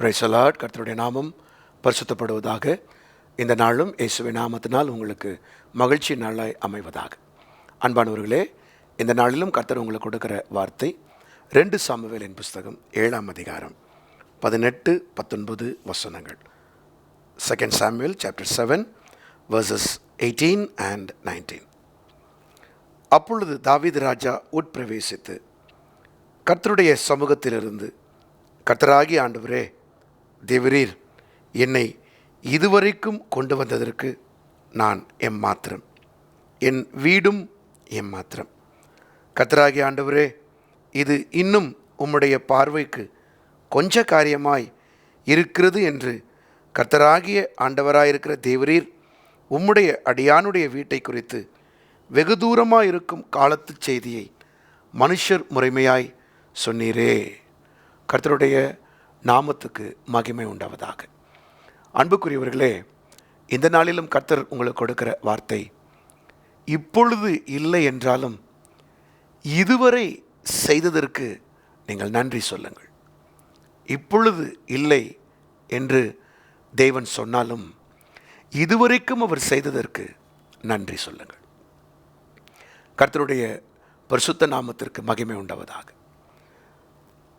பிரைசலாட் கர்த்தருடைய நாமம் பரிசுத்தப்படுவதாக. இந்த நாளும் இயேசுவின் நாமத்தினால் உங்களுக்கு மகிழ்ச்சி நாளாய் அமைவதாக. அன்பானவர்களே இந்த நாளிலும் கர்த்தர் உங்களுக்கு கொடுக்கிற வார்த்தை ரெண்டு சாமுவேலின் புஸ்தகம் ஏழாம் அதிகாரம் பதினெட்டு பத்தொன்பது வசனங்கள். Second Samuel chapter seven verses eighteen and nineteen அப்பொழுது தாவீது ராஜா உட்பிரவேசித்து கர்த்தருடைய சமூகத்திலிருந்து கர்த்தராகி ஆண்டவரே தேவரீர் என்னை இதுவரைக்கும் கொண்டு வந்ததற்கு நான் எம்மாத்திரம். என் வீடும் எம்மாத்திரம். கர்த்தராகி ஆண்டவரே இது இன்னும் உம்முடைய பார்வைக்கு கொஞ்ச காரியமாய் இருக்கிறது என்று கர்த்தராகிய ஆண்டவராயிருக்கிற தேவரீர் உம்முடைய அடியானுடைய வீட்டை குறித்து வெகு தூரமாக இருக்கும் காலத்து செய்தியை மனுஷர் முறைமையாய் சொன்னீரே. கர்த்தருடைய நாமத்துக்கு மகிமை உண்டாவதாக. அன்புக்குரியவர்களே இந்த நாளிலும் கர்த்தர் உங்களுக்கு கொடுக்கிற வார்த்தை இப்பொழுது இல்லை என்றாலும் இதுவரை செய்ததற்கு நீங்கள் நன்றி சொல்லுங்கள். இப்பொழுது இல்லை என்று தேவன் சொன்னாலும் இதுவரைக்கும் அவர் செய்ததற்கு நன்றி சொல்லுங்கள். கர்த்தருடைய பரிசுத்த நாமத்திற்கு மகிமை உண்டாவதாக.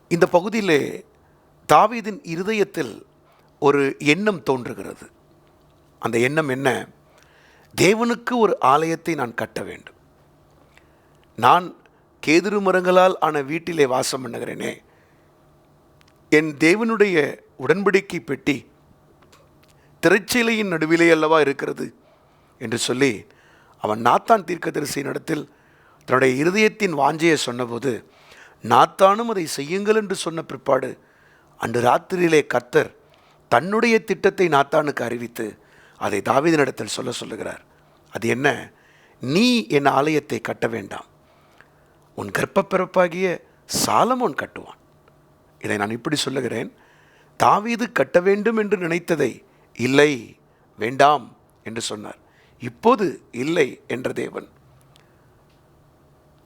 இந்த பகுதியிலே தாவீதின் இருதயத்தில் ஒரு எண்ணம் தோன்றுகிறது. அந்த எண்ணம் என்ன? தேவனுக்கு ஒரு ஆலயத்தை நான் கட்ட வேண்டும். நான் கேதுரு மரங்களால் ஆன வீட்டிலே வாசம் பண்ணுகிறேனே. என் தேவனுடைய உடன்படிக்கை பெட்டி திரைச்சீலையின் நடுவிலே அல்லவா இருக்கிறது? என்று சொல்லி அவன் நாத்தான் தீர்க்கதரிசியின் இடத்தில் தன்னுடைய இருதயத்தின் வாஞ்சையை சொன்னபோது நாத்தானும் அதை செய்யுங்கள் என்று சொன்ன பிற்பாடு அன்று ராத்திரியிலே கர்த்தர் தன்னுடைய திட்டத்தை நாத்தானுக்கு அறிவித்து அதை தாவீதினிடத்தில் சொல்ல சொல்லுகிறார். அது என்ன? நீ என் ஆலயத்தை கட்ட வேண்டாம். உன் கர்ப்பப்பிறப்பாகிய சாலமோன் கட்டுவான். இதை நான் இப்படி சொல்லுகிறேன். தாவீது கட்ட வேண்டும் என்று நினைத்ததை இல்லை வேண்டாம் என்று சொன்னார். இப்போது இல்லை என்ற தேவன்.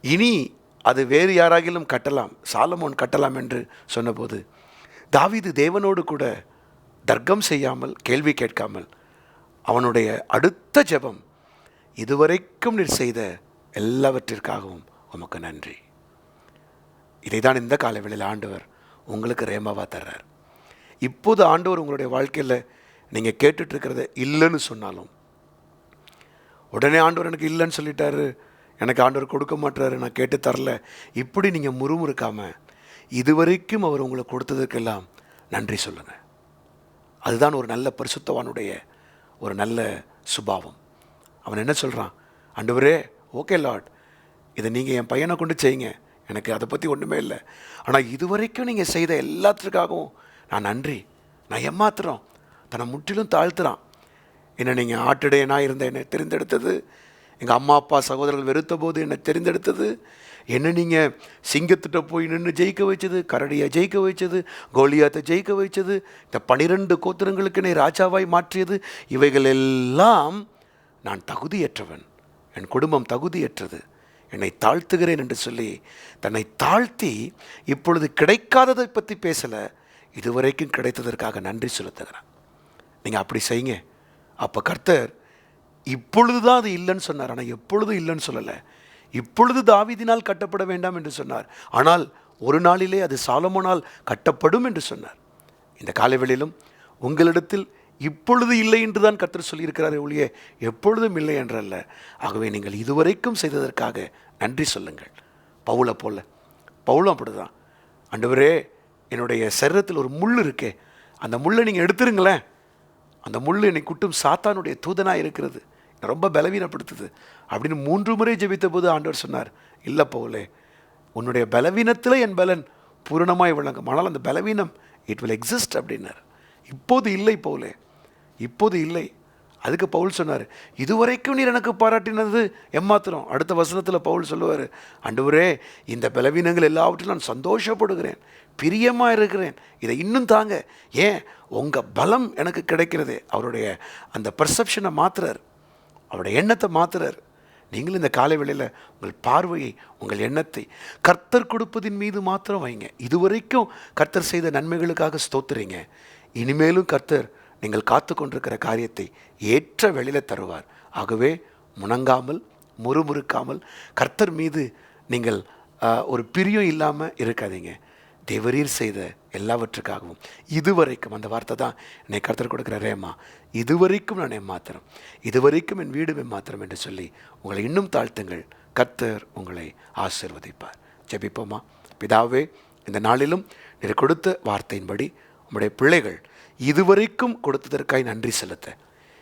இனி அது வேறு யாராகிலும் கட்டலாம் சாலமோன் கட்டலாம் என்று சொன்னபோது தாவிது தேவனோடு கூட தர்க்கம் செய்யாமல் கேள்வி கேட்காமல் அவனுடைய அடுத்த ஜெபம் இதுவரைக்கும் நீர் செய்த எல்லாவற்றிற்காகவும் உமக்கு நன்றி. இதை தான் இந்த காலவெளியில் ஆண்டவர் உங்களுக்கு ரேமாவாக தர்றார். இப்போது ஆண்டவர் உங்களுடைய வாழ்க்கையில் நீங்கள் கேட்டுட்ருக்கிறத இல்லைன்னு சொன்னாலும் உடனே ஆண்டவர் எனக்கு இல்லைன்னு சொல்லிட்டாரு எனக்கு ஆண்டவர் கொடுக்க மாட்டாரு நான் கேட்டு தரல இப்படி நீங்கள் முறுமுறுக்காம இதுவரைக்கும் அவர் உங்களுக்கு கொடுத்ததுக்கெல்லாம் நன்றி சொல்லுங்கள் அதுதான் ஒரு நல்ல பரிசுத்தவானுடைய ஒரு நல்ல சுபாவம். அவன் என்ன சொல்கிறான் அண்டுவரே ஓகே லார்ட் இதை நீங்கள் என் பையனை கொண்டு செய்யுங்க. எனக்கு அதை பற்றி ஒன்றுமே இல்லை. ஆனால் இதுவரைக்கும் நீங்கள் செய்த எல்லாத்துக்காகவும் நான் நன்றி. நான் ஏமாத்துறோம். தன்னை முற்றிலும் தாழ்த்துறான். என்னை நீங்கள் ஆட்டிடையனாக இருந்த என்னை தெரிந்தெடுத்தது. எங்கள் அம்மா அப்பா சகோதரர்கள் வெறுத்த போது என்னை தெரிந்தெடுத்தது. என்ன நீங்கள் சிங்கத்திட்ட போய் நின்று ஜெயிக்க வைச்சது கரடியை ஜெயிக்க வைச்சது கோலியாத்தை ஜெயிக்க வைச்சது இந்த பனிரெண்டு கோத்திரங்களுக்கு என்னை ராஜாவாய் மாற்றியது இவைகள் எல்லாம் நான் தகுதியற்றவன். என் குடும்பம் தகுதியற்றது. என்னை தாழ்த்துகிறேன் என்று சொல்லி தன்னை தாழ்த்தி இப்பொழுது கிடைக்காததை பற்றி பேசலை இதுவரைக்கும் கிடைத்ததற்காக நன்றி செலுத்துகிறேன் நீங்கள் அப்படி செய்யுங்க. அப்போ கர்த்தர் இப்பொழுது தான் அது இல்லைன்னு சொன்னார் ஆனால் எப்பொழுதும் இல்லைன்னு சொல்லலை. இப்பொழுது தாவிதினால் கட்டப்பட வேண்டாம் என்று சொன்னார். ஆனால் ஒரு நாளிலே அது சாலமோனால் கட்டப்படும் என்று சொன்னார். இந்த காலவெளியிலும் உங்களிடத்தில் இப்பொழுது இல்லை என்று தான் கத்தர் சொல்லியிருக்கிறார் ஒழிய எப்பொழுதும் இல்லை என்றல்ல. ஆகவே நீங்கள் இதுவரைக்கும் செய்ததற்காக நன்றி சொல்லுங்கள். பவுலை போல பவுலும் அப்படிதான் அண்டவரே என்னுடைய சரீரத்தில் ஒரு முள் இருக்கே. அந்த முள்ளை நீங்கள் எடுத்துருங்களேன். அந்த முள் என்னை குட்டும் சாத்தானுடைய தூதனாக இருக்கிறது ரொம்ப பலவீனப்படுத்துது. அப்படின்னு மூன்று முறை ஜெபித்த போது ஆண்டவர் சொன்னார் இல்லை போகலே உன்னுடைய பலவீனத்தில் என் பலன் பூரணமாய் விளங்கும். ஆனால் அந்த பலவீனம் இட் வில் எக்ஸிஸ்ட் அப்படின்னார். இப்போது இல்லை பவுலே இப்போது இல்லை. அதுக்கு பவுல் சொன்னார் இதுவரைக்கும் நீர் எனக்கு பாராட்டினது எம்மாத்திரம். அடுத்த வசனத்தில் பவுல் சொல்லுவார் அண்டுவரே இந்த பலவீனங்கள் எல்லாவற்றிலும் நான் சந்தோஷப்படுகிறேன் பிரியமாக இருக்கிறேன். இதை இன்னும் தாங்க. ஏன்? உங்கள் பலம் எனக்கு கிடைக்கிறதே. அவருடைய அந்த பர்செப்ஷனை மாத்துறார். அவருடைய எண்ணத்தை மாத்துறார். நீங்களும் இந்த காலை வேளையில் உங்கள் பார்வையை உங்கள் எண்ணத்தை கர்த்தர் கொடுப்பதின் மீது மாத்திரம் வைங்க. இதுவரைக்கும் கர்த்தர் செய்த நன்மைகளுக்காக ஸ்தோத்துறீங்க இனிமேலும் கர்த்தர் நீங்கள் காத்து கொண்டிருக்கிற காரியத்தை ஏற்ற வெளியில தருவார். ஆகவே முணங்காமல் முறுமுறுக்காமல் கர்த்தர் மீது நீங்கள் ஒரு பிரியம் இல்லாமல் இருக்காதீங்க. தேவரீர் செய்த எல்லாவற்றுக்காகவும். இதுவரைக்கும் அந்த வார்த்தை தான் என்னை கருத்தர் கொடுக்குற ரேமா. இதுவரைக்கும் நான் ஏமாத்திரம் இதுவரைக்கும் என் வீடு ஏமாத்திரம் என்று சொல்லி உங்களை இன்னும் தாழ்த்துங்கள். கர்த்தர் உங்களை ஆசிர்வதிப்பார். ஜெபிப்போமா? பிதாவே இந்த நாளிலும் நீர் கொடுத்த வார்த்தையின்படி உங்களுடைய பிள்ளைகள் இதுவரைக்கும் கொடுத்ததற்காய் நன்றி செலுத்த.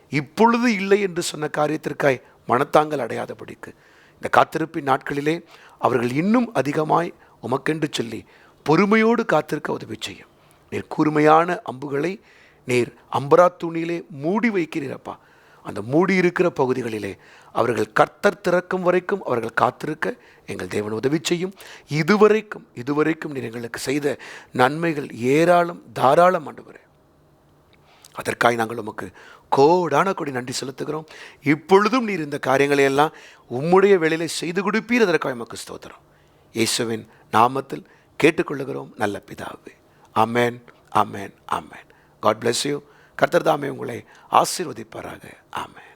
இப்பொழுது இல்லை என்று சொன்ன காரியத்திற்காய் மனத்தாங்கல் அடையாதபடிக்கு. இந்த காத்திருப்பின் நாட்களிலே அவர்கள் இன்னும் அதிகமாய் உமக்கென்று சொல்லி பொறுமையோடு காத்திருக்க உதவி செய்யும். நீர் கூர்மையான அம்புகளை நீர் அம்பரா துணியிலே மூடி வைக்கிறீரப்பா. அந்த மூடி இருக்கிற பகுதிகளிலே அவர்கள் கர்த்தர் திறக்கும் வரைக்கும் அவர்கள் காத்திருக்க எங்கள் தேவன் உதவி செய்யும். இதுவரைக்கும் இதுவரைக்கும் நீர் எங்களுக்கு செய்த நன்மைகள் ஏராளம் தாராளம் ஆண்டவரே. அதற்காக நாங்கள் உமக்கு கோடான கொடி நன்றி செலுத்துகிறோம். இப்பொழுதும் நீர் இந்த காரியங்களை எல்லாம் உம்முடைய வேலையில் செய்து கொடுப்பீர். அதற்காக எமக்கு ஸ்தோத்திரம். இயேசுவின் நாமத்தில் கேட்டுக்கொள்ளுகிறோம். நல்ல பிதாவே. அமேன் அமேன் அமேன் காட் பிளஸ் யூ கர்த்தர் தாமே உங்களை ஆசீர்வதிப்பாராக. ஆமேன்.